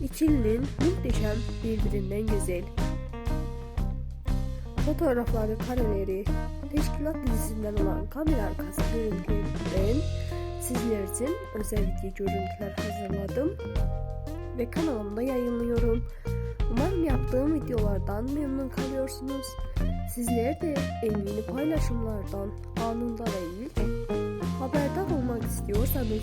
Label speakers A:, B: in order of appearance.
A: İkilinin muhteşem birbirinden güzel. Fotoğrafları, kareleri, teşkilat dizisinden olan kamera arkası görüntülerinden sizler için özel video görüntüler hazırladım ve kanalımda yayınlıyorum. Umarım yaptığım videolardan memnun kalıyorsunuz. Sizler de en yeni paylaşımlardan anında değil, haberdar olmak istiyorsanız